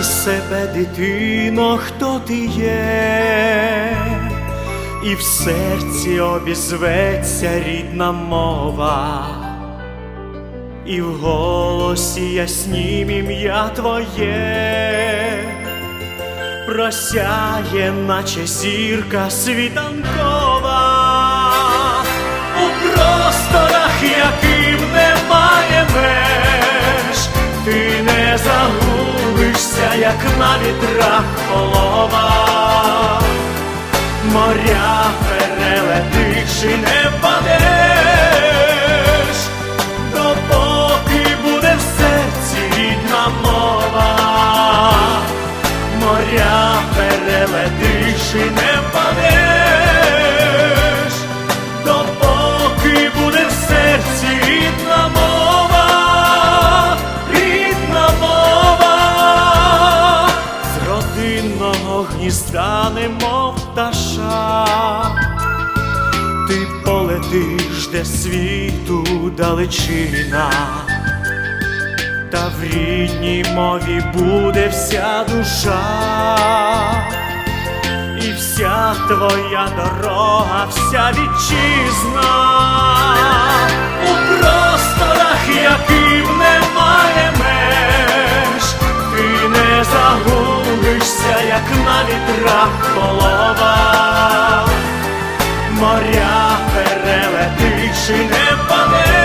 Знай себе, дитино, хто ти є, і в серці обізветься рідна мова, і в голосі яснім ім'я твоє, просяє, наче зірка світанкова, у просторах, яким немає меж, ти не загубишся, як на вітрах полова, моря перелетиш і не впадеш, допоки буде в серці рідна мова, моря перелетиш і не впадеш, родинного гнізда, немов пташа, ти полетиш, де світу далечина, та в рідній мові буде вся душа. І вся твоя дорога, вся вітчизна на вітрах полова, моря перелетить чи не паде.